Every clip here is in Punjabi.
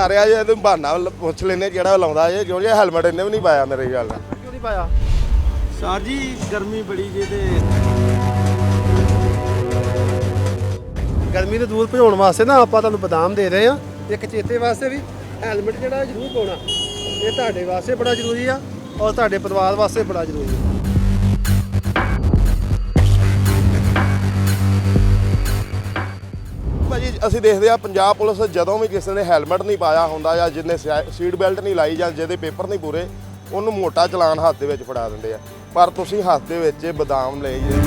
ਆ ਰਿਹਾ ਜੇ ਤੇ ਬਹਾਨਾ ਲ- ਪੁੱਛ ਲੈਨੇ ਜਿਹੜਾ ਲਾਉਂਦਾ ਜੇ ਕਿਉਂ ਜੇ ਹੈਲਮਟ ਇਹਨੇ ਵੀ ਨਹੀਂ ਪਾਇਆ ਮੇਰੇ ਨਾਲ। ਕਿਉਂ ਨਹੀਂ ਪਾਇਆ? ਸਰ ਜੀ ਗਰਮੀ ਬੜੀ ਜੇ ਤੇ ਗਰਮੀ ਨੂੰ ਦੂਰ ਭਜਾਉਣ ਵਾਸਤੇ ਨਾ ਆਪਾਂ ਤੁਹਾਨੂੰ ਬਦਾਮ ਦੇ ਰਹੇ ਆ ਇੱਕ ਚੇਤੇ ਵਾਸਤੇ ਵੀ ਹੈਲਮਟ ਜਿਹੜਾ ਜ਼ਰੂਰ ਪਾਉਣਾ। ਇਹ ਤੁਹਾਡੇ ਵਾਸਤੇ ਬੜਾ ਜ਼ਰੂਰੀ ਆ ਔਰ ਤੁਹਾਡੇ ਪਰਿਵਾਰ ਵਾਸਤੇ ਬੜਾ ਜ਼ਰੂਰੀ ਆ। ਭਾਜੀ, ਅਸੀਂ ਦੇਖਦੇ ਆ ਪੰਜਾਬ ਪੁਲਿਸ ਜਦੋਂ ਵੀ ਕਿਸੇ ਨੇ ਹੈਲਮਟ ਨਹੀਂ ਪਾਇਆ ਹੁੰਦਾ ਜਾਂ ਜਿਹਨੇ ਸੀਟ ਬੈਲਟ ਨਹੀਂ ਲਾਈ ਜਾਂ ਜਿਹਦੇ ਪੇਪਰ ਨਹੀਂ ਪੂਰੇ, ਉਹਨੂੰ ਮੋਟਾ ਚਲਾਨ ਹੱਥ ਦੇ ਵਿੱਚ ਫੜਾ ਦਿੰਦੇ ਆ। ਪਰ ਤੁਸੀਂ ਹੱਥ ਦੇ ਵਿੱਚ ਬਦਾਮ ਲਏ ਜੇ।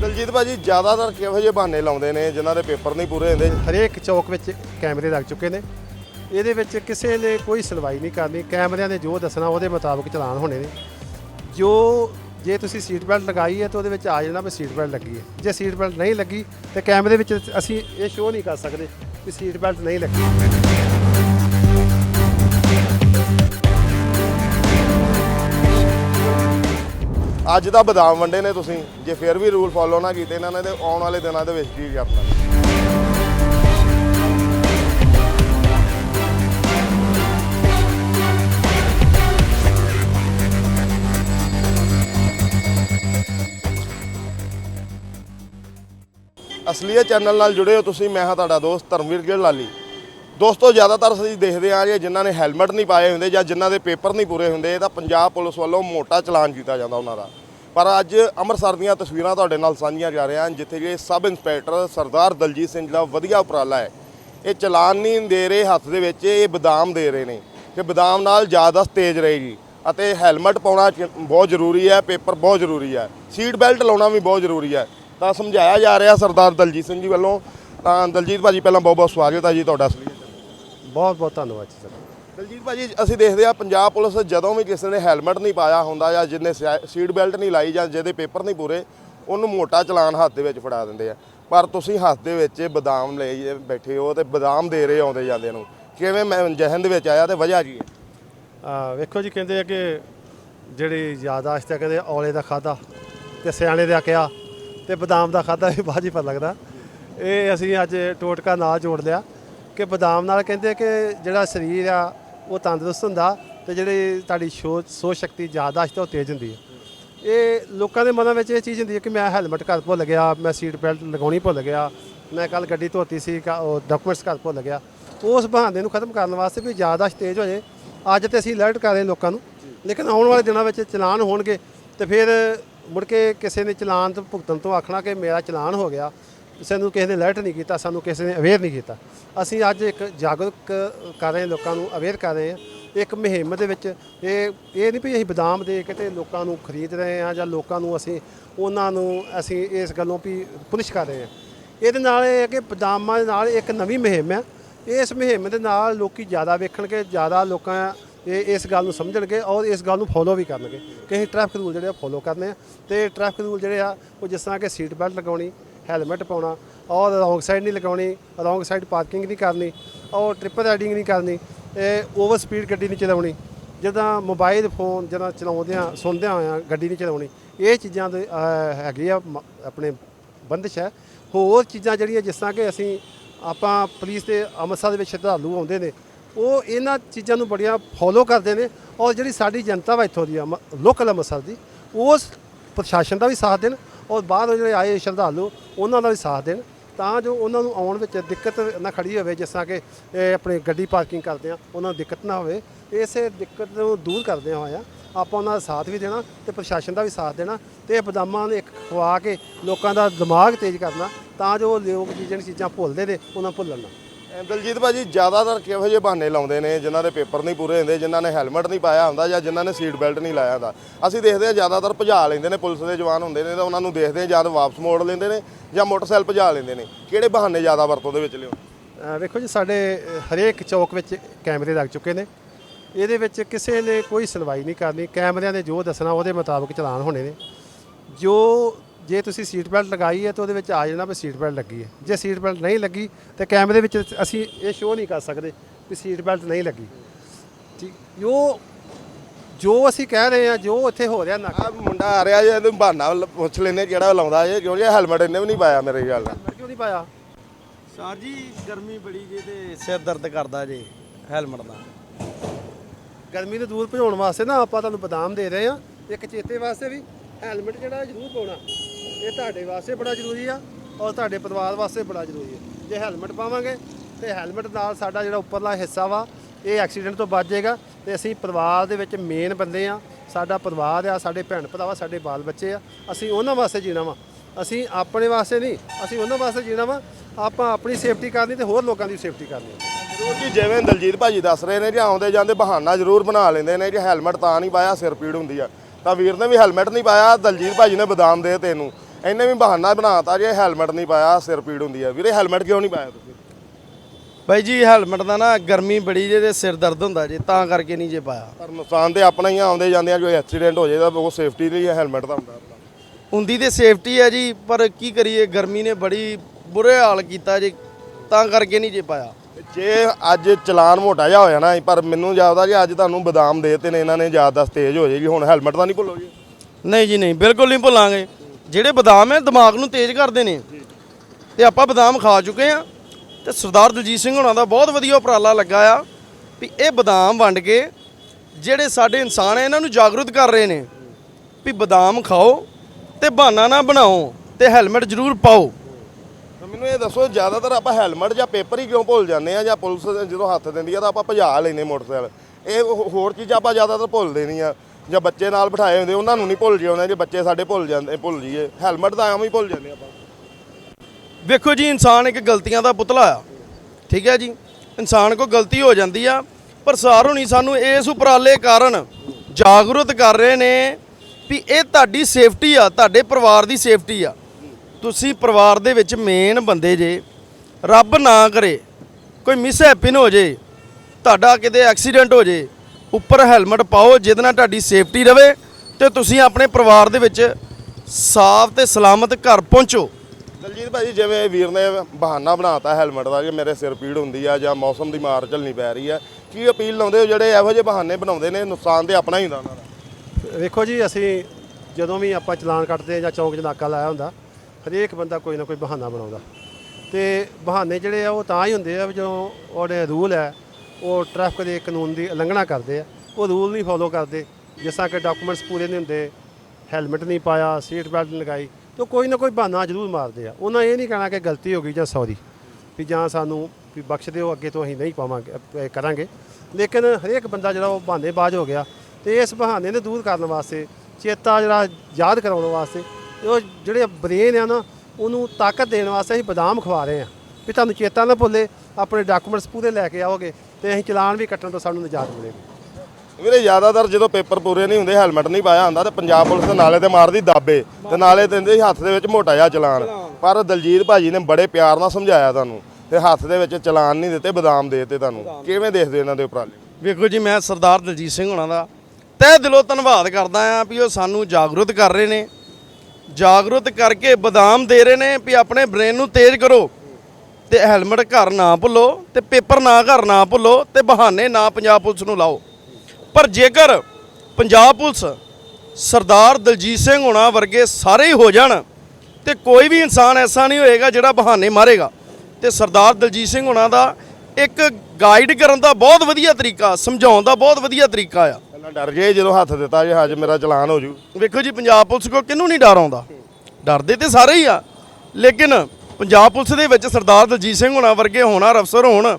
ਦਲਜੀਤ ਭਾਜੀ, ਜ਼ਿਆਦਾਤਰ ਕਿਹੋ ਜਿਹੇ ਬਹਾਨੇ ਲਾਉਂਦੇ ਨੇ ਜਿਨ੍ਹਾਂ ਦੇ ਪੇਪਰ ਨਹੀਂ ਪੂਰੇ ਹੁੰਦੇ? ਹਰੇਕ ਚੌਕ ਵਿੱਚ ਕੈਮਰੇ ਲੱਗ ਚੁੱਕੇ ਨੇ। ਇਹਦੇ ਵਿੱਚ ਕਿਸੇ ਨੇ ਕੋਈ ਸੁਣਵਾਈ ਨਹੀਂ ਕਰਨੀ। ਕੈਮਰਿਆਂ ਨੇ ਜੋ ਦੱਸਣਾ ਉਹਦੇ ਮੁਤਾਬਕ ਚਲਾਨ ਹੋਣੇ ਨੇ। ਜੋ ਜੇ ਤੁਸੀਂ ਸੀਟ ਬੈਲਟ ਲਗਾਈ ਹੈ ਤਾਂ ਉਹਦੇ ਵਿੱਚ ਆ ਜਾਣਾ ਵੀ ਸੀਟ ਬੈਲਟ ਲੱਗੀ ਹੈ। ਜੇ ਸੀਟ ਬੈਲਟ ਨਹੀਂ ਲੱਗੀ ਤੇ ਕੈਮਰੇ ਵਿੱਚ ਅਸੀਂ ਇਹ ਸ਼ੋਅ ਨਹੀਂ ਕਰ ਸਕਦੇ ਕਿ ਸੀਟ ਬੈਲਟ ਨਹੀਂ ਲੱਗੀ। ਅੱਜ ਦਾ ਬਦਾਮ ਵੰਡੇ ਨੇ ਤੁਸੀਂ। ਜੇ ਫਿਰ ਵੀ ਰੂਲ ਫਾਲੋ ਨਾ ਕੀਤੇ ਇਹਨਾਂ ਨੇ ਤੇ ਆਉਣ ਵਾਲੇ ਦਿਨਾਂ ਦੇ ਵਿੱਚ ਕੀ ਕਰਨਾ। ਅਸਲੀਅਤ ਚੈਨਲ ਨਾਲ ਜੁੜੇ ਹੋ ਤੁਸੀਂ। ਮੈਂ ਹਾਂ ਤੁਹਾਡਾ ਦੋਸਤ ਧਰਮਵੀਰ ਗਿੱਲ ਲਾਲੀ। ਦੋਸਤੋ, ਜ਼ਿਆਦਾਤਰ ਅਸੀਂ ਦੇਖਦੇ ਆ ਜੇ ਜਿਨ੍ਹਾਂ ਨੇ ਹੈਲਮਟ ਨਹੀਂ ਪਾਏ ਹੁੰਦੇ ਜਾਂ ਜਿਨ੍ਹਾਂ ਦੇ ਪੇਪਰ ਨਹੀਂ ਪੂਰੇ ਹੁੰਦੇ, ਇਹ ਤਾਂ ਪੰਜਾਬ ਪੁਲਿਸ ਵੱਲੋਂ ਮੋਟਾ ਚਲਾਨ ਕੀਤਾ ਜਾਂਦਾ ਉਹਨਾਂ ਦਾ। ਪਰ ਅੱਜ ਅੰਮ੍ਰਿਤਸਰ ਦੀਆਂ ਤਸਵੀਰਾਂ ਤੁਹਾਡੇ ਨਾਲ ਸਾਂਝੀਆਂ ਜਾ ਰਹੀਆਂ ਹਨ, ਜਿੱਥੇ ਕਿ ਸਬ ਇੰਸਪੈਕਟਰ ਸਰਦਾਰ ਦਲਜੀਤ ਸਿੰਘ ਦਾ ਵਧੀਆ ਉਪਰਾਲਾ ਹੈ। ਇਹ ਚਲਾਨ ਨਹੀਂ ਦੇ ਰਹੇ, ਹੱਥ ਦੇ ਵਿੱਚ ਇਹ ਬਦਾਮ ਦੇ ਰਹੇ ਨੇ। ਕਿ ਬਦਾਮ ਨਾਲ ਜ਼ਿਆਦਾ ਤੇਜ਼ ਰਹੇਗੀ ਅਤੇ ਹੈਲਮਟ ਪਾਉਣਾ ਬਹੁਤ ਜ਼ਰੂਰੀ ਹੈ ਪੇਪਰ ਬਹੁਤ ਜ਼ਰੂਰੀ ਹੈ। ਸੀਟ ਬੈਲਟ ਲਾਉਣਾ ਵੀ ਬਹੁਤ ਜ਼ਰੂਰੀ ਹੈ। ਤਾਂ ਸਮਝਾਇਆ ਜਾ ਰਿਹਾ ਸਰਦਾਰ ਦਲਜੀਤ ਸਿੰਘ ਜੀ ਵੱਲੋਂ। ਤਾਂ ਦਲਜੀਤ ਭਾਜੀ ਪਹਿਲਾਂ ਬਹੁਤ ਬਹੁਤ ਸਵਾਗਤ ਹੈ ਜੀ ਤੁਹਾਡਾ। ਬਹੁਤ ਬਹੁਤ ਧੰਨਵਾਦ ਜੀ ਸਰ। ਦਲਜੀਤ ਭਾਜੀ ਅਸੀਂ ਦੇਖਦੇ ਆ ਪੰਜਾਬ ਪੁਲਿਸ ਜਦੋਂ ਵੀ ਕਿਸੇ ਨੇ ਹੈਲਮਟ ਨਹੀਂ ਪਾਇਆ ਹੁੰਦਾ ਜਾਂ ਜਿਹਨੇ ਸੀਟ ਬੈਲਟ ਨਹੀਂ ਲਾਈ ਜਾਂ ਜਿਹਦੇ ਪੇਪਰ ਨਹੀਂ ਪੂਰੇ ਉਹਨੂੰ ਮੋਟਾ ਚਲਾਨ ਹੱਥ ਦੇ ਵਿੱਚ ਫੜਾ ਦਿੰਦੇ ਆ। ਪਰ ਤੁਸੀਂ ਹੱਥ ਦੇ ਵਿੱਚ ਬਦਾਮ ਲੈ ਬੈਠੇ ਹੋ ਤੇ ਬਦਾਮ ਦੇ ਰਹੇ ਆਉਂਦੇ ਜਾਂਦੇ ਨੂੰ। ਕਿਵੇਂ ਮੈਂ ਜਹਨ ਦੇ ਵਿੱਚ ਆਇਆ ਤੇ ਵਜ੍ਹਾ ਕੀ ਹੈ? ਆ ਵੇਖੋ ਜੀ ਕਹਿੰਦੇ ਆ ਕਿ ਜਿਹੜੀ ਯਾਦਾਸ਼ਤ ਹੈ ਕਹਿੰਦੇ ਔਲੇ ਦਾ ਖਾਦਾ ਤੇ ਸਿਆਣੇ ਦਾ ਕਿਹਾ ਤੇ ਬਦਾਮ ਦਾ ਖਾਦਾ ਵੀ ਬਾਅਦ ਹੀ ਪਤਾ ਲੱਗਦਾ। ਇਹ ਅਸੀਂ ਅੱਜ ਟੋਟਕਾ ਨਾਲ ਜੋੜ ਲਿਆ ਕਿ ਬਦਾਮ ਨਾਲ ਕਹਿੰਦੇ ਕਿ ਜਿਹੜਾ ਸਰੀਰ ਆ ਉਹ ਤੰਦਰੁਸਤ ਹੁੰਦਾ ਤੇ ਜਿਹੜੀ ਤੁਹਾਡੀ ਸੋਚ ਸੋਚ ਸ਼ਕਤੀ ਯਾਦਾਸ਼ਤ ਆ, ਉਹ ਤੇਜ਼ ਹੁੰਦੀ ਹੈ ਇਹ ਲੋਕਾਂ ਦੇ ਮਨਾਂ ਵਿੱਚ ਇਹ ਚੀਜ਼ ਹੁੰਦੀ ਹੈ ਕਿ ਮੈਂ ਹੈਲਮਟ ਘਰ ਭੁੱਲ ਗਿਆ ਮੈਂ ਸੀਟ ਬੈਲਟ ਲਗਾਉਣੀ ਭੁੱਲ ਗਿਆ ਮੈਂ ਕੱਲ ਗੱਡੀ ਧੋਤੀ ਸੀ ਕਾ- ਉਹ ਡਾਕੂਮੈਂਟਸ ਘਰ ਭੁੱਲ ਗਿਆ। ਉਸ ਬਹਾਨੇ ਨੂੰ ਖਤਮ ਕਰਨ ਵਾਸਤੇ ਵੀ ਯਾਦਾਸ਼ਤ ਤੇਜ਼ ਹੋ ਜਾਏ। ਅੱਜ ਤੇ ਅਸੀਂ ਅਲਰਟ ਕਰ ਰਹੇ ਲੋਕਾਂ ਨੂੰ ਲੇਕਿਨ ਆਉਣ ਵਾਲੇ ਦਿਨਾਂ ਵਿੱਚ ਚਲਾਨ ਹੋਣਗੇ ਤੇ ਫਿਰ ਮੁੜ ਕੇ ਕਿਸੇ ਨੇ ਚਲਾਨ ਤੋਂ ਭੁਗਤਣ ਤੋਂ ਆਖਣਾ ਕਿ ਮੇਰਾ ਚਲਾਨ ਹੋ ਗਿਆ, ਸਾਨੂੰ ਕਿਸੇ ਨੇ ਅਲਰਟ ਨਹੀਂ ਕੀਤਾ, ਸਾਨੂੰ ਕਿਸੇ ਨੇ ਅਵੇਅਰ ਨਹੀਂ ਕੀਤਾ। ਅਸੀਂ ਅੱਜ ਇੱਕ ਜਾਗਰੂਕ ਕਰ ਰਹੇ ਲੋਕਾਂ ਨੂੰ ਅਵੇਅਰ ਕਰ ਰਹੇ ਹਾਂ। ਇੱਕ ਮੁਹਿੰਮ ਦੇ ਵਿੱਚ ਇਹ ਇਹ ਨਹੀਂ ਵੀ ਅਸੀਂ ਬਦਾਮ ਦੇ ਕੇ ਤੇ ਲੋਕਾਂ ਨੂੰ ਖਰੀਦ ਰਹੇ ਹਾਂ ਜਾਂ ਲੋਕਾਂ ਨੂੰ ਅਸੀਂ, ਉਹਨਾਂ ਨੂੰ ਅਸੀਂ ਇਸ ਗੱਲੋਂ ਵੀ ਪੁਲਿਸ ਕਰ ਰਹੇ ਹਾਂ। ਇਹਦੇ ਨਾਲ ਇਹ ਹੈ ਕਿ ਬਦਾਮਾਂ ਦੇ ਨਾਲ ਇੱਕ ਨਵੀਂ ਮੁਹਿੰਮ ਹੈ। ਇਸ ਮੁਹਿੰਮ ਦੇ ਨਾਲ ਲੋਕੀ ਜ਼ਿਆਦਾ ਵੇਖਣਗੇ, ਜ਼ਿਆਦਾ ਲੋਕਾਂ ਇਹ ਇਸ ਗੱਲ ਨੂੰ ਸਮਝਣਗੇ ਔਰ ਇਸ ਗੱਲ ਨੂੰ ਫੋਲੋ ਵੀ ਕਰਨਗੇ ਕਿ ਅਸੀਂ ਟ੍ਰੈਫਿਕ ਰੂਲ ਜਿਹੜੇ ਆ ਫੋਲੋ ਕਰਨੇ ਆ। ਤੇ ਟ੍ਰੈਫਿਕ ਰੂਲ ਜਿਹੜੇ ਆ, ਉਹ ਜਿਸ ਤਰ੍ਹਾਂ ਕਿ ਸੀਟ ਬੈਲਟ ਲਗਾਉਣੀ ਹੈਲਮਟ ਪਾਉਣਾ ਔਰ ਰੋਂਗ ਸਾਈਡ ਨਹੀਂ ਲਗਾਉਣੀ ਰੋਂਗ ਸਾਈਡ ਪਾਰਕਿੰਗ ਨਹੀਂ ਕਰਨੀ ਔਰ ਟ੍ਰਿਪਲ ਰਾਈਡਿੰਗ ਨਹੀਂ ਕਰਨੀ ਇਹ ਓਵਰ ਸਪੀਡ ਗੱਡੀ ਨਹੀਂ ਚਲਾਉਣੀ। ਜਿੱਦਾਂ ਮੋਬਾਈਲ ਫੋਨ ਜਦੋਂ ਚਲਾਉਂਦੇ ਆ ਸੁਣਦੇ ਆ ਗੱਡੀ ਨਹੀਂ ਚਲਾਉਣੀ, ਇਹ ਚੀਜ਼ਾਂ ਦੇ ਹੈਗੀ ਆ ਮ- ਆਪਣੇ ਬੰਦਿਸ਼ ਹੈ। ਹੋਰ ਚੀਜ਼ਾਂ ਜਿਹੜੀਆਂ ਜਿਸ ਤਰ੍ਹਾਂ ਕਿ ਅਸੀਂ ਆਪਾਂ ਪੁਲਿਸ ਦੇ ਅੰਮ੍ਰਿਤਸਰ ਦੇ ਵਿੱਚ ਸ਼ਰਧਾਲੂ ਆਉਂਦੇ ਨੇ ਉਹ ਇਹਨਾਂ ਚੀਜ਼ਾਂ ਨੂੰ ਬੜੀਆਂ ਫੋਲੋ ਕਰਦੇ ਨੇ ਔਰ ਜਿਹੜੀ ਸਾਡੀ ਜਨਤਾ ਵਾ ਇੱਥੋਂ ਦੀ ਲੋਕਲ ਅੰਮ੍ਰਿਤਸਰ ਦੀ, ਉਸ ਪ੍ਰਸ਼ਾਸਨ ਦਾ ਵੀ ਸਾਥ ਦੇਣ ਔਰ ਬਾਹਰੋਂ ਜਿਹੜੇ ਆਏ ਸ਼ਰਧਾਲੂ, ਉਹਨਾਂ ਦਾ ਵੀ ਸਾਥ ਦੇਣ। ਤਾਂ ਜੋ ਉਹਨਾਂ ਨੂੰ ਆਉਣ ਵਿੱਚ ਦਿੱਕਤ ਨਾ ਖੜੀ ਹੋਵੇ, ਜਿਸ ਤਰ੍ਹਾਂ ਕਿ ਇਹ ਆਪਣੀ ਗੱਡੀ ਪਾਰਕਿੰਗ ਕਰਦੇ ਆ, ਉਹਨਾਂ ਨੂੰ ਦਿੱਕਤ ਨਾ ਹੋਵੇ। ਇਸੇ ਦਿੱਕਤ ਨੂੰ ਦੂਰ ਕਰਦੇ ਹੋਇਆ ਆਪਾਂ ਉਹਨਾਂ ਦਾ ਸਾਥ ਵੀ ਦੇਣਾ ਤੇ ਪ੍ਰਸ਼ਾਸਨ ਦਾ ਵੀ ਸਾਥ ਦੇਣਾ ਤੇ ਇਹ ਬਦਾਮਾਂ ਨੂੰ ਇੱਕ ਖਵਾ ਕੇ ਲੋਕਾਂ ਦਾ ਦਿਮਾਗ ਤੇਜ਼ ਕਰਨਾ ਤਾਂ ਜੋ ਲੋਕ ਜਿਹੜੀਆਂ ਚੀਜ਼ਾਂ ਭੁੱਲਦੇ ਨੇ, ਉਹਨਾਂ ਭੁੱਲਣ ਨਾ। ਦਲਜੀਤ ਭਾਜੀ, ਜ਼ਿਆਦਾਤਰ ਕਿਹੋ ਜਿਹੇ ਬਹਾਨੇ ਲਾਉਂਦੇ ਨੇ, ਜਿਨ੍ਹਾਂ ਦੇ ਪੇਪਰ ਨਹੀਂ ਪੂਰੇ ਹੁੰਦੇ, ਜਿਨ੍ਹਾਂ ਨੇ ਹੈਲਮਟ ਨਹੀਂ ਪਾਇਆ ਹੁੰਦਾ ਜਾਂ ਜਿਨ੍ਹਾਂ ਨੇ ਸੀਟ ਬੈਲਟ ਨਹੀਂ ਲਾਇਆ ਹੁੰਦਾ। ਅਸੀਂ ਦੇਖਦੇ ਹਾਂ ਜ਼ਿਆਦਾਤਰ ਭਜਾ ਲੈਂਦੇ ਨੇ, ਪੁਲਿਸ ਦੇ ਜਵਾਨ ਹੁੰਦੇ ਨੇ ਤਾਂ ਉਹਨਾਂ ਨੂੰ ਦੇਖਦੇ ਹਾਂ ਜਦ ਵਾਪਸ ਮੋੜ ਲੈਂਦੇ ਨੇ ਜਾਂ ਮੋਟਰਸਾਈਕਲ ਭਜਾ ਲੈਂਦੇ ਨੇ। ਕਿਹੜੇ ਬਹਾਨੇ ਜ਼ਿਆਦਾ ਵਰਤੋਂ ਦੇ ਵਿੱਚ ਲਿਆਉਂਦੇ ਅਹ ਵੇਖੋ ਜੀ, ਸਾਡੇ ਹਰੇਕ ਚੌਕ ਵਿੱਚ ਕੈਮਰੇ ਲੱਗ ਚੁੱਕੇ ਨੇ। ਇਹਦੇ ਵਿੱਚ ਕਿਸੇ ਨੇ ਕੋਈ ਸੁਣਵਾਈ ਨਹੀਂ ਕਰਨੀ। ਕੈਮਰਿਆਂ ਨੇ ਜੋ ਦੱਸਣਾ, ਉਹਦੇ ਮੁਤਾਬਕ ਚਲਾਨ ਹੋਣੇ ਨੇ। ਜੋ ਜੇ ਤੁਸੀਂ ਸੀਟ ਬੈਲਟ ਲਗਾਈ ਹੈ ਤਾਂ ਉਹਦੇ ਵਿੱਚ ਆ ਜਾਣਾ ਵੀ ਸੀਟ ਬੈਲਟ ਲੱਗੀ ਹੈ। ਜੇ ਸੀਟ ਬੈਲਟ ਨਹੀਂ ਲੱਗੀ ਤੇ ਕੈਮਰੇ ਵਿੱਚ ਅਸੀਂ ਇਹ ਸ਼ੋਅ ਨਹੀਂ ਕਰ ਸਕਦੇ ਵੀ ਸੀਟ ਬੈਲਟ ਨਹੀਂ ਲੱਗੀ। ਠੀਕ ਜੋ ਜੋ ਅਸੀਂ ਕਹਿ ਰਹੇ ਹਾਂ ਜੋ ਇੱਥੇ ਹੋ ਰਿਹਾ ਨਾ ਆ ਮੁੰਡਾ ਆ ਰਿਹਾ ਜੇ ਤੇ ਬਹਾਨਾ ਪੁੱਛ ਲੈਨੇ ਜਿਹੜਾ ਲਾਉਂਦਾ ਜੇ ਕਿਉਂ ਜੇ ਹੈਲਮਟ ਇਹਨੇ ਵੀ ਨਹੀਂ ਪਾਇਆ ਮੇਰੇ ਖਿਆਲ ਨਾਲ। ਪਾਇਆ? ਸਰ ਜੀ ਗਰਮੀ ਬੜੀ ਜੇ ਤੇ ਸਿਰ ਦਰਦ ਕਰਦਾ ਜੇ ਹੈਲਮਟ ਦਾ। ਗਰਮੀ ਨੂੰ ਦੂਰ ਭਜਾਉਣ ਵਾਸਤੇ ਨਾ ਆਪਾਂ ਤੁਹਾਨੂੰ ਬਦਾਮ ਦੇ ਰਹੇ ਆ ਇੱਕ ਚੇਤੇ ਵਾਸਤੇ ਵੀ ਹੈਲਮਟ ਜਿਹੜਾ ਜ਼ਰੂਰ ਪਾਉਣਾ। ਇਹ ਤੁਹਾਡੇ ਵਾਸਤੇ ਬੜਾ ਜ਼ਰੂਰੀ ਆ ਔਰ ਤੁਹਾਡੇ ਪਰਿਵਾਰ ਵਾਸਤੇ ਬੜਾ ਜ਼ਰੂਰੀ ਹੈ ਜੇ ਹੈਲਮਟ ਪਾਵਾਂਗੇ ਤੇ ਹੈਲਮਟ ਨਾਲ ਸਾਡਾ ਜਿਹੜਾ ਉੱਪਰਲਾ ਹਿੱਸਾ ਵਾ, ਇਹ ਐਕਸੀਡੈਂਟ ਤੋਂ ਬਚ ਜਾਏਗਾ ਤੇ ਅਸੀਂ ਪਰਿਵਾਰ ਦੇ ਵਿੱਚ ਮੇਨ ਬੰਦੇ ਆ। ਸਾਡਾ ਪਰਿਵਾਰ ਆ, ਸਾਡੇ ਭੈਣ ਭਰਾਵਾ, ਸਾਡੇ ਬਾਲ ਬੱਚੇ ਆ। ਅਸੀਂ ਉਹਨਾਂ ਵਾਸਤੇ ਜੀਣਾ ਵਾ। ਅਸੀਂ ਆਪਣੇ ਵਾਸਤੇ ਨਹੀਂ, ਅਸੀਂ ਉਹਨਾਂ ਵਾਸਤੇ ਜੀਣਾ ਵਾ। ਆਪਾਂ ਆਪਣੀ ਸੇਫਟੀ ਕਰਨੀ ਤੇ ਹੋਰ ਲੋਕਾਂ ਦੀ ਸੇਫਟੀ ਕਰਨੀ ਜ਼ਰੂਰ ਜੀ, ਜਿਵੇਂ ਦਲਜੀਤ ਭਾਜੀ ਦੱਸ ਰਹੇ ਨੇ ਜੀ ਆਉਂਦੇ ਜਾਂਦੇ ਬਹਾਨਾ ਜ਼ਰੂਰ ਬਣਾ ਲੈਂਦੇ ਨੇ ਜੀ ਹੈਲਮਟ ਤਾਂ ਨਹੀਂ ਪਾਇਆ, ਸਿਰ ਪੀੜ ਹੁੰਦੀ ਆ। ਤਾਂ ਵੀਰ ਨੇ ਵੀ ਹੈਲਮਟ ਨਹੀਂ ਪਾਇਆ, ਦਲਜੀਤ ਭਾਜੀ ਨੇ ਬਦਾਮ ਦੇ ਤੈਨੂੰ ਇਹਨੇ ਵੀ ਬਹਾਨਾ ਬਣਾਤਾ ਜੀ ਹੈਲਮਟ ਨਹੀਂ ਪਾਇਆ ਸਿਰ ਪੀੜ ਹੁੰਦੀ ਆ। ਵੀਰੇ ਹੈਲਮਟ ਕਿਉਂ ਨਹੀਂ ਪਾਇਆ ਤੁਸੀਂ? ਬਾਈ ਜੀ ਹੈਲਮਟ ਦਾ ਨਾ ਗਰਮੀ ਬੜੀ ਜੇ ਤੇ ਸਿਰ ਦਰਦ ਹੁੰਦਾ ਜੇ ਤਾਂ ਕਰਕੇ ਨਹੀਂ ਜੇ ਪਾਇਆ। ਪਰ ਨੁਕਸਾਨ ਤੇ ਆਪਣਾ ਹੀ ਆ, ਆਉਂਦੇ ਜਾਂਦੇ ਆ ਕੋਈ ਐਕਸੀਡੈਂਟ ਹੋ ਤਾਂ ਉਹ ਸੇਫਟੀ ਲਈ ਹੈਲਮਟ ਦਾ ਹੁੰਦਾ ਆਪਣਾ। ਹੁੰਦੀ ਤੇ ਸੇਫਟੀ ਹੈ ਜੀ ਪਰ ਕੀ ਕਰੀਏ ਗਰਮੀ ਨੇ ਬੜੀ ਬੁਰੇ ਹਾਲ ਕੀਤਾ ਜੇ ਤਾਂ ਕਰਕੇ ਨਹੀਂ ਜੇ ਪਾਇਆ। ਜੇ ਅੱਜ ਚਲਾਨ ਮੋਟਾ ਜਿਹਾ ਹੋਇਆ ਨਾ ਪਰ ਮੈਨੂੰ ਜਾਪਦਾ ਜੀ ਅੱਜ ਤੁਹਾਨੂੰ ਬਦਾਮ ਦੇ ਤੇ ਨੇ ਇਹਨਾਂ ਨੇ ਜ਼ਿਆਦਾ ਤੇਜ਼ ਹੋ ਜਾਏਗੀ ਹੁਣ ਹੈਲਮਟ ਤਾਂ ਨਹੀਂ ਭੁੱਲੋ ਜੀ ਨਹੀਂ ਜੀ ਨਹੀਂ ਬਿਲਕੁਲ ਨਹੀਂ ਭੁੱਲਾਂਗੇ। ਜਿਹੜੇ ਬਦਾਮ ਹੈ, ਦਿਮਾਗ ਨੂੰ ਤੇਜ਼ ਕਰਦੇ ਨੇ। ਤੇ ਆਪਾਂ ਬਦਾਮ ਖਾ ਚੁੱਕੇ ਆ ਤੇ ਸਰਦਾਰ ਦਲਜੀਤ ਸਿੰਘ ਹੋਣਾ ਦਾ ਬਹੁਤ ਵਧੀਆ ਉਪਰਾਲਾ ਲੱਗਾ ਆ ਵੀ ਇਹ ਬਦਾਮ ਵੰਡ ਕੇ ਜਿਹੜੇ ਸਾਡੇ ਇਨਸਾਨ ਆ ਇਹਨਾਂ ਨੂੰ ਜਾਗਰੂਕ ਕਰ ਰਹੇ ਨੇ ਵੀ ਬਦਾਮ ਖਾਓ ਤੇ ਬਹਾਨਾ ਨਾ ਬਣਾਓ ਤੇ ਹੈਲਮਟ ਜ਼ਰੂਰ ਪਾਓ। ਮੈਨੂੰ ਇਹ ਦੱਸੋ, ਜ਼ਿਆਦਾਤਰ ਆਪਾਂ ਹੈਲਮਟ ਜਾਂ ਪੇਪਰ ਹੀ ਕਿਉਂ ਭੁੱਲ ਜਾਂਦੇ ਆ ਜਾਂ ਪੁਲਿਸ ਜਦੋਂ ਹੱਥ ਦਿੰਦੀ ਆ ਤਾਂ ਆਪਾਂ ਭਜਾ ਲੈਨੇ ਮੋਟਰਸਾਈਕਲ। ਇਹ ਹੋਰ ਚੀਜ਼ਾਂ ਆਪਾਂ ਜ਼ਿਆਦਾਤਰ ਭੁੱਲਦੇ ਨਹੀਂ ਆ। ਜਾਂ ਬੱਚੇ ਨਾਲ ਬਿਠਾਏ ਹੁੰਦੇ, ਉਹਨਾਂ ਨੂੰ ਨਹੀਂ ਭੁੱਲ ਜਿਉਂਦੇ, ਜੇ ਬੱਚੇ ਸਾਡੇ ਭੁੱਲ ਜਾਂਦੇ, ਭੁੱਲ ਜੀਏ ਹੈਲਮਟ ਤਾਂ ਐਵੇਂ ਹੀ ਭੁੱਲ ਜਾਂਦੇ ਆਪਾਂ। ਵੇਖੋ ਜੀ, ਇਨਸਾਨ ਇੱਕ ਗਲਤੀਆਂ ਦਾ ਪੁਤਲਾ ਆ। ਠੀਕ ਹੈ ਜੀ? ਇਨਸਾਨ ਕੋ ਗਲਤੀ ਹੋ ਜਾਂਦੀ ਆ, ਪਰ ਸਾਰ ਨਹੀਂ ਸਾਨੂੰ ਇਸ ਉਪਰਾਲੇ ਕਾਰਨ ਜਾਗਰੂਕ ਕਰ ਰਹੇ ਨੇ ਵੀ ਇਹ ਤੁਹਾਡੀ ਸੇਫਟੀ ਆ, ਤੁਹਾਡੇ ਪਰਿਵਾਰ ਦੀ ਸੇਫਟੀ ਆ। ਤੁਸੀਂ ਪਰਿਵਾਰ ਦੇ ਵਿੱਚ ਮੇਨ ਬੰਦੇ ਜੇ, ਰੱਬ ਨਾ ਕਰੇ, ਕੋਈ ਮਿਸ ਹੈਪਨ ਹੋ ਜੇ, ਤੁਹਾਡਾ ਕਿਤੇ ਐਕਸੀਡੈਂਟ ਹੋ ਜੇ ਉੱਪਰ ਹੈਲਮਟ ਪਾਓ ਜਿਹਦੇ ਨਾਲ ਤੁਹਾਡੀ ਸੇਫਟੀ ਰਵੇ ਤੇ ਤੁਸੀਂ ਆਪਣੇ ਪਰਿਵਾਰ ਦੇ ਵਿੱਚ ਸਾਫ਼ ਤੇ ਸਲਾਮਤ ਘਰ ਪਹੁੰਚੋ। ਦਲਜੀਤ ਭਾਜੀ ਜਿਵੇਂ ਵੀਰ ਨੇ ਬਹਾਨਾ ਬਣਾਤਾ ਹੈਲਮਟ ਦਾ ਕਿ ਮੇਰੇ ਸਿਰ ਪੀੜ ਹੁੰਦੀ ਆ ਜਾਂ ਮੌਸਮ ਦੀ ਮਾਰ ਝੱਲਣੀ ਪੈ ਰਹੀ ਆ ਕੀ ਅਪੀਲ ਲਾਉਂਦੇ ਹੋ ਜਿਹੜੇ ਇਹੋ ਜਿਹੇ ਬਹਾਨੇ ਬਣਾਉਂਦੇ ਨੇ ਨੁਕਸਾਨ ਤੇ ਆਪਣਾ ਹੀ ਹੁੰਦਾ ਉਹਨਾਂ ਦਾ? ਵੇਖੋ ਜੀ ਅਸੀਂ ਜਦੋਂ ਵੀ ਆਪਾਂ ਚਲਾਨ ਕੱਟਦੇ ਹਾਂ ਜਾਂ ਚੌਂਕ 'ਚ ਨਾਕਾ ਲਾਇਆ ਹੁੰਦਾ ਹਰੇਕ ਬੰਦਾ ਕੋਈ ਨਾ ਕੋਈ ਬਹਾਨਾ ਬਣਾਉਂਦਾ। ਤੇ ਬਹਾਨੇ ਜਿਹੜੇ ਆ ਉਹ ਤਾਂ ਹੀ ਹੁੰਦੇ ਆ ਵੀ ਜਦੋਂ ਉਹਦੇ ਰੂਲ ਹੈ ਉਹ ਟ੍ਰੈਫਿਕ ਦੇ ਕਾਨੂੰਨ ਦੀ ਉਲੰਘਣਾ ਕਰਦੇ ਆ, ਉਹ ਰੂਲ ਨਹੀਂ ਫੋਲੋ ਕਰਦੇ, ਜਿਸ ਤਰ੍ਹਾਂ ਕਿ ਡਾਕੂਮੈਂਟਸ ਪੂਰੇ ਨਹੀਂ ਹੁੰਦੇ ਹੈਲਮਟ ਨਹੀਂ ਪਾਇਆ ਸੀਟ ਬੈਲਟ ਨਹੀਂ ਲਗਾਈ, ਤਾਂ ਕੋਈ ਨਾ ਕੋਈ ਬਹਾਨਾ ਜ਼ਰੂਰ ਮਾਰਦੇ ਆ। ਉਹਨਾਂ ਇਹ ਨਹੀਂ ਕਹਿਣਾ ਕਿ ਗਲਤੀ ਹੋ ਗਈ ਜਾਂ ਸੌਰੀ ਵੀ ਜਾਂ ਸਾਨੂੰ ਵੀ ਬਖਸ਼ ਦਿਓ ਅੱਗੇ ਤੋਂ ਅਸੀਂ ਨਹੀਂ ਪਾਵਾਂਗੇ ਕਰਾਂਗੇ। ਲੇਕਿਨ ਹਰੇਕ ਬੰਦਾ ਜਿਹੜਾ ਉਹ ਬਹਾਨੇਬਾਜ਼ ਹੋ ਗਿਆ, ਤੇ ਇਸ ਬਹਾਨੇ ਨੂੰ ਦੂਰ ਕਰਨ ਵਾਸਤੇ, ਚੇਤਾ ਜਿਹੜਾ ਯਾਦ ਕਰਾਉਣ ਵਾਸਤੇ ਉਹ ਜਿਹੜੇ ਬ੍ਰੇਨ ਆ ਨਾ, ਉਹਨੂੰ ਤਾਕਤ ਦੇਣ ਵਾਸਤੇ ਅਸੀਂ ਬਦਾਮ ਖਵਾ ਰਹੇ ਆ, ਵੀ ਤੁਹਾਨੂੰ ਚੇਤਾ ਨਾ ਭੁੱਲੇ, ਆਪਣੇ ਡਾਕੂਮੈਂਟਸ ਪੂਰੇ ਲੈ ਕੇ ਆਓਗੇ ਤੇ ਅਸੀਂ ਚਲਾਨ ਵੀ ਕੱਟਣ ਤੋਂ ਸਾਨੂੰ ਨਿਜਾਤ ਮਿਲੇਗੀ ਵੀਰੇ ਜ਼ਿਆਦਾਤਰ ਜਦੋਂ ਪੇਪਰ ਪੂਰੇ ਨਹੀਂ ਹੁੰਦੇ ਹੈਲਮਟ ਨਹੀਂ ਪਾਇਆ ਹੁੰਦਾ ਤੇ ਪੰਜਾਬ ਪੁਲਿਸ ਦੇ ਨਾਲੇ ਤੇ ਮਾਰਦੀ ਦਾਬੇ ਤੇ ਨਾਲੇ ਦਿੰਦੇ ਸੀ ਹੱਥ ਦੇ ਵਿੱਚ ਮੋਟਾ ਜਿਹਾ ਚਲਾਨ। ਪਰ ਦਲਜੀਤ ਭਾਜੀ ਨੇ ਬੜੇ ਪਿਆਰ ਨਾਲ ਸਮਝਾਇਆ ਤੁਹਾਨੂੰ ਤੇ ਹੱਥ ਦੇ ਵਿੱਚ ਚਲਾਨ ਨਹੀਂ ਦਿੱਤੇ ਬਦਾਮ ਦੇ ਦਿੱਤੇ ਤੁਹਾਨੂੰ। ਕਿਵੇਂ ਦੇਖਦੇ ਇਹਨਾਂ ਦੇ ਉਪਰਾਲੇ? ਵੇਖੋ ਜੀ ਮੈਂ ਸਰਦਾਰ ਦਲਜੀਤ ਸਿੰਘ ਹੋਣਾ ਦਾ ਤਹਿ ਦਿਲੋਂ ਧੰਨਵਾਦ ਕਰਦਾ ਆ ਵੀ ਉਹ ਸਾਨੂੰ ਜਾਗਰੂਕ ਕਰ ਰਹੇ ਨੇ। ਜਾਗਰੂਕ ਕਰਕੇ ਬਦਾਮ ਦੇ ਰਹੇ ਨੇ ਵੀ ਆਪਣੇ ਬ੍ਰੇਨ ਨੂੰ ਤੇਜ਼ ਕਰੋ। ਤੇ ਹੈਲਮਟ ਘਰ ਨਾ ਭੁੱਲੋ ਤੇ ਪੇਪਰ ਨਾ ਘਰ ਨਾ ਭੁੱਲੋ ਤੇ ਬਹਾਨੇ ਨਾ ਪੰਜਾਬ ਪੁਲਿਸ ਨੂੰ ਲਾਓ। ਪਰ ਜੇਕਰ ਪੰਜਾਬ ਪੁਲਿਸ ਸਰਦਾਰ ਦਲਜੀਤ ਸਿੰਘ ਹੋਣਾ ਵਰਗੇ ਸਾਰੇ ਹੀ ਹੋ ਜਾਣ ਤੇ ਕੋਈ ਵੀ ਇਨਸਾਨ ਐਸਾ ਨਹੀਂ ਹੋਏਗਾ ਜਿਹੜਾ ਬਹਾਨੇ ਮਾਰੇਗਾ। ਤੇ ਸਰਦਾਰ ਦਲਜੀਤ ਸਿੰਘ ਹੋਣਾ ਦਾ ਇੱਕ ਗਾਈਡ ਕਰਨ ਦਾ ਬਹੁਤ ਵਧੀਆ ਤਰੀਕਾ ਸਮਝਾਉਣ ਦਾ ਬਹੁਤ ਵਧੀਆ ਤਰੀਕਾ ਆ। ਪਹਿਲਾਂ ਡਰ ਗਏ ਜਦੋਂ ਹੱਥ ਦਿੱਤਾ ਜੇ ਅੱਜ ਮੇਰਾ ਚਲਾਨ ਹੋ ਜੂ। ਵੇਖੋ ਜੀ ਪੰਜਾਬ ਪੁਲਿਸ ਕੋ ਕਿਹਨੂੰ ਨਹੀਂ ਡਰ ਆਉਂਦਾ? ਡਰਦੇ ਤੇ ਸਾਰੇ ਹੀ ਆ। ਲੇਕਿਨ ਪੰਜਾਬ ਪੁਲਿਸ ਦੇ ਵਿੱਚ ਸਰਦਾਰ ਦਲਜੀਤ ਸਿੰਘ ਹੋਣਾ ਵਰਗੇ ਹੋਣਹਾਰ ਅਫਸਰ ਹੋਣ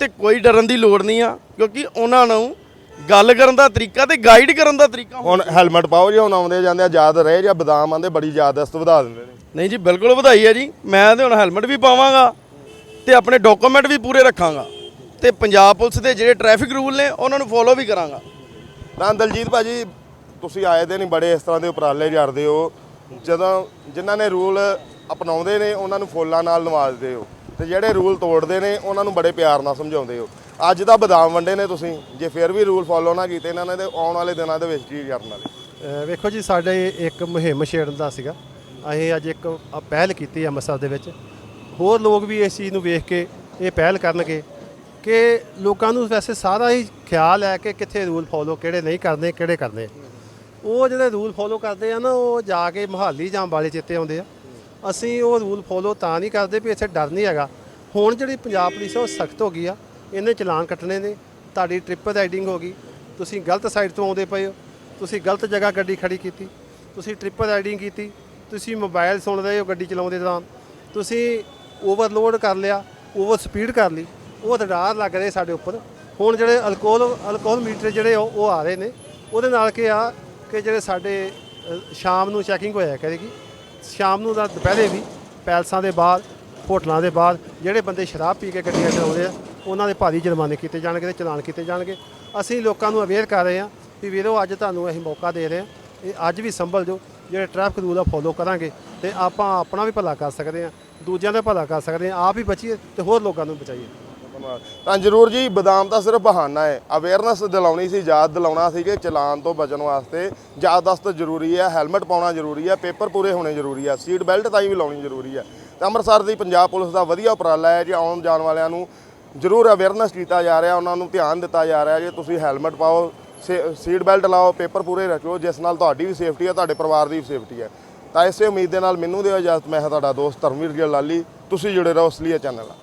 ਤੇ ਕੋਈ ਡਰਨ ਦੀ ਲੋੜ ਨਹੀਂ ਆ ਕਿਉਂਕਿ ਉਹਨਾਂ ਨੂੰ ਗੱਲ ਕਰਨ ਦਾ ਤਰੀਕਾ ਤੇ ਗਾਈਡ ਕਰਨ ਦਾ ਤਰੀਕਾ। ਹੁਣ ਹੈਲਮਟ ਪਾਓ ਜੀ ਹੁਣ ਆਉਂਦੇ ਜਾਂਦੇ ਆ ਯਾਦ ਰਹੇ ਜਾਂ ਬਦਾਮ ਆਂਦੇ ਬੜੀ ਯਾਦਸਤ ਵਧਾ ਦਿੰਦੇ ਨੇ। ਨਹੀਂ ਜੀ ਬਿਲਕੁਲ ਵਧਾਈ ਹੈ ਜੀ। ਮੈਂ ਤੇ ਹੁਣ ਹੈਲਮਟ ਵੀ ਪਾਵਾਂਗਾ ਤੇ ਆਪਣੇ ਡਾਕੂਮੈਂਟ ਵੀ ਪੂਰੇ ਰੱਖਾਂਗਾ ਤੇ ਪੰਜਾਬ ਪੁਲਿਸ ਦੇ ਜਿਹੜੇ ਟ੍ਰੈਫਿਕ ਰੂਲ ਨੇ ਉਹਨਾਂ ਨੂੰ ਫੋਲੋ ਵੀ ਕਰਾਂਗਾ। ਤਾਂ ਦਲਜੀਤ ਭਾਜੀ ਤੁਸੀਂ ਆਏ ਦੇ ਨਹੀਂ ਬੜੇ ਇਸ ਤਰ੍ਹਾਂ ਦੇ ਉਪਰਾਲੇ ਕਰਦੇ ਹੋ। ਜਦੋਂ ਜਿਨ੍ਹਾਂ ਨੇ ਰੂਲ ਅਪਣਾਉਂਦੇ ਨੇ, ਉਹਨਾਂ ਨੂੰ ਫੁੱਲਾਂ ਨਾਲ ਨਵਾਜ਼ਦੇ ਹੋ। ਤੇ ਜਿਹੜੇ ਰੂਲ ਤੋੜਦੇ ਨੇ, ਉਹਨਾਂ ਨੂੰ ਬੜੇ ਪਿਆਰ ਨਾਲ ਸਮਝਾਉਂਦੇ ਹੋ। ਅੱਜ ਦਾ ਬਦਾਮ ਵੰਡੇ ਨੇ ਤੁਸੀਂ, ਜੇ ਫਿਰ ਵੀ ਰੂਲ ਫੋਲੋ ਨਾ ਕੀਤੇ, ਇਹਨਾਂ ਨੇ ਤੇ ਆਉਣ ਵਾਲੇ ਦਿਨਾਂ ਦੇ ਵਿੱਚ ਕੀ ਕਰਨ ਵਾਲੇ? ਵੇਖੋ ਜੀ, ਸਾਡੇ ਇੱਕ ਮੁਹਿੰਮ ਛੇੜਨ ਦਾ ਸੀਗਾ। ਅਸੀਂ ਅੱਜ ਇੱਕ ਪਹਿਲ ਕੀਤੀ ਅੰਮ੍ਰਿਤਸਰ ਦੇ ਵਿੱਚ। ਹੋਰ ਲੋਕ ਵੀ ਇਸ ਚੀਜ਼ ਨੂੰ ਵੇਖ ਕੇ ਇਹ ਪਹਿਲ ਕਰਨਗੇ ਕਿ ਲੋਕਾਂ ਨੂੰ ਵੈਸੇ ਸਾਰਾ ਹੀ ਖਿਆਲ ਹੈ ਕਿ ਕਿੱਥੇ ਰੂਲ ਫੋਲੋ, ਕਿਹੜੇ ਨਹੀਂ ਕਰਨੇ, ਕਿਹੜੇ ਕਰਨੇ। ਉਹ ਜਿਹੜੇ ਰੂਲ ਫੋਲੋ ਕਰਦੇ ਆ ਨਾ, ਉਹ ਜਾ ਕੇ ਮਹਾਲੀ ਜਾਂ ਵਾਲੇ ਚਿੱਤੇ ਆਉਂਦੇ ਆ। ਅਸੀਂ ਉਹ ਰੂਲ ਫੋਲੋ ਤਾਂ ਨਹੀਂ ਕਰਦੇ ਵੀ ਇੱਥੇ ਡਰ ਨਹੀਂ ਹੈਗਾ। ਹੁਣ ਜਿਹੜੀ ਪੰਜਾਬ ਪੁਲਿਸ ਆ, ਉਹ ਸਖਤ ਹੋ ਗਈ ਆ। ਇਹਨੇ ਚਲਾਨ ਕੱਟਣੇ ਨੇ। ਤੁਹਾਡੀ ਟ੍ਰਿਪ ਰਾਈਡਿੰਗ ਹੋ ਗਈ। ਤੁਸੀਂ ਗਲਤ ਸਾਈਡ ਤੋਂ ਆਉਂਦੇ ਪਏ ਹੋ। ਤੁਸੀਂ ਗਲਤ ਜਗ੍ਹਾ ਗੱਡੀ ਖੜੀ ਕੀਤੀ। ਤੁਸੀਂ ਟ੍ਰਿਪ ਰਾਈਡਿੰਗ ਕੀਤੀ। ਤੁਸੀਂ ਮੋਬਾਈਲ ਸੁਣ ਰਹੇ ਹੋ ਗੱਡੀ ਚਲਾਉਂਦੇ ਦੌਰਾਨ। ਤੁਸੀਂ ਓਵਰਲੋਡ ਕਰ ਲਿਆ ਓਵਰ ਸਪੀਡ ਕਰ ਲਈ। ਉਹ ਰਡਾਰ ਲੱਗ ਰਹੇ ਸਾਡੇ ਉੱਪਰ। ਹੁਣ ਜਿਹੜੇ ਅਲਕੋਹਲ ਅਲਕੋਹਲ ਮੀਟਰ ਜਿਹੜੇ ਉਹ ਉਹ ਆ ਰਹੇ ਨੇ। ਉਹਦੇ ਨਾਲ ਕੀ ਆ ਕਿ ਜਿਹੜੇ ਸਾਡੇ ਸ਼ਾਮ ਨੂੰ ਚੈਕਿੰਗ ਹੋਇਆ ਕਰੇਗੀ। ਸ਼ਾਮ ਨੂੰ ਦਾ ਦੁਪਹਿਰੇ ਵੀ ਪੈਲਸਾਂ ਦੇ ਬਾਹਰ ਹੋਟਲਾਂ ਦੇ ਬਾਹਰ ਜਿਹੜੇ ਬੰਦੇ ਸ਼ਰਾਬ ਪੀ ਕੇ ਗੱਡੀਆਂ ਚਲਾਉਂਦੇ ਆ, ਉਹਨਾਂ ਦੇ ਭਾਰੀ ਜੁਰਮਾਨੇ ਕੀਤੇ ਜਾਣਗੇ ਤੇ ਚਲਾਨ ਕੀਤੇ ਜਾਣਗੇ। ਅਸੀਂ ਲੋਕਾਂ ਨੂੰ ਅਵੇਅਰ ਕਰ ਰਹੇ ਹਾਂ ਵੀ ਵੀਰੋ, ਅੱਜ ਤੁਹਾਨੂੰ ਅਸੀਂ ਮੌਕਾ ਦੇ ਰਹੇ ਹਾਂ। ਇਹ ਅੱਜ ਵੀ ਸੰਭਲ ਜੋ, ਜਿਹੜੇ ਟ੍ਰੈਫਿਕ ਰੂਲ ਆ ਫੋਲੋ ਕਰਾਂਗੇ ਤੇ ਆਪਾਂ ਆਪਣਾ ਵੀ ਭਲਾ ਕਰ ਸਕਦੇ ਹਾਂ, ਦੂਜਿਆਂ ਦਾ ਭਲਾ ਕਰ ਸਕਦੇ ਹਾਂ, ਆਪ ਹੀ ਬਚੀਏ ਤੇ ਹੋਰ ਲੋਕਾਂ ਨੂੰ ਬਚਾਈਏ। ਧੰਨਵਾਦ। ਤਾਂ ਜ਼ਰੂਰ ਜੀ, ਬਦਾਮ ਤਾਂ ਸਿਰਫ ਬਹਾਨਾ ਹੈ। ਅਵੇਅਰਨੈਸ ਦਿਲਾਉਣੀ ਸੀ, ਯਾਦ ਦਿਲਾਉਣਾ ਸੀ ਕਿ ਚਲਾਨ ਤੋਂ ਬਚਣ ਵਾਸਤੇ ਯਾਦਦਾਸ਼ਤ ਜ਼ਰੂਰੀ ਹੈ ਹੈਲਮਟ ਪਾਉਣਾ ਜ਼ਰੂਰੀ ਹੈ ਪੇਪਰ ਪੂਰੇ ਹੋਣੇ ਜ਼ਰੂਰੀ ਹੈ ਸੀਟ ਬੈਲਟ ਤਾਂ ਵੀ ਲਾਉਣੀ ਜ਼ਰੂਰੀ ਹੈ। ਤਾਂ ਅੰਮ੍ਰਿਤਸਰ ਦੀ ਪੰਜਾਬ ਪੁਲਿਸ ਦਾ ਵਧੀਆ ਉਪਰਾਲਾ ਹੈ ਜੀ, ਆਉਣ ਜਾਣ ਵਾਲਿਆਂ ਨੂੰ ਜ਼ਰੂਰ ਅਵੇਅਰਨੈਸ ਕੀਤਾ ਜਾ ਰਿਹਾ, ਉਹਨਾਂ ਨੂੰ ਧਿਆਨ ਦਿੱਤਾ ਜਾ ਰਿਹਾ ਜੇ, ਤੁਸੀਂ ਹੈਲਮਟ ਪਾਓ ਸੇ- ਸੀਟ ਬੈਲਟ ਲਾਓ ਪੇਪਰ ਪੂਰੇ ਰੱਖੋ ਜਿਸ ਨਾਲ ਤੁਹਾਡੀ ਵੀ ਸੇਫਟੀ ਹੈ, ਤੁਹਾਡੇ ਪਰਿਵਾਰ ਦੀ ਵੀ ਸੇਫਟੀ ਹੈ। ਤਾਂ ਇਸੇ ਉਮੀਦ ਦੇ ਨਾਲ ਮੈਨੂੰ ਦਿਓ ਇਜਾਜ਼ਤ, ਮੈਂ ਹਾਂ ਤੁਹਾਡਾ ਦੋਸਤ ਧਰਮਵੀਰ ਗਿੱਲ ਲਾਲੀ, ਤੁਸੀਂ ਜੁੜੇ ਰਹੋ ਅਸਲੀਆ ਚੈਨਲ ਨਾਲ।